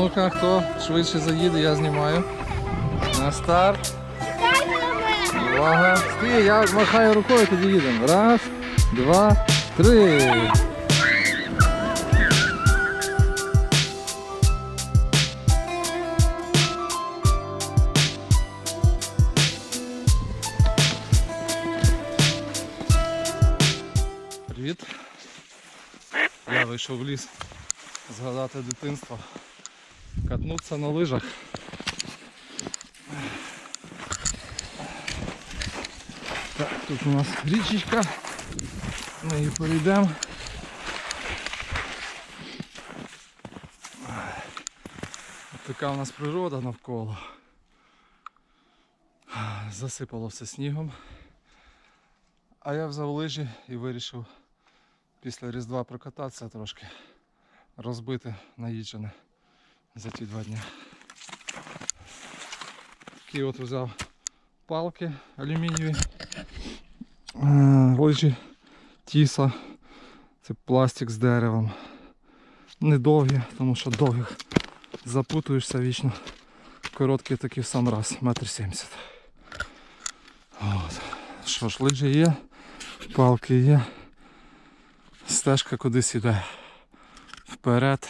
Ну-ка, хто швидше заїде, я знімаю. На старт. Увага. Стій, я махаю рукою, тоді їдемо. Раз, два, три. Привіт. Я вийшов в ліс згадати дитинство, катнутися на лижах. Так, тут у нас річечка. Ми її перейдемо. Така у нас природа навколо. Засипало все снігом. А я взяв лижі і вирішив після Різдва прокататися трошки, розбити наїджене за ті два дні. Такі от взяв палки алюмінієві, е, лижі тіса, це пластик з деревом. Недовгі, тому що довгих запутуєшся вічно. Короткі такі в сам раз, метр сімдесят. Що ж, лижі є, палки є. Стежка кудись іде. Вперед.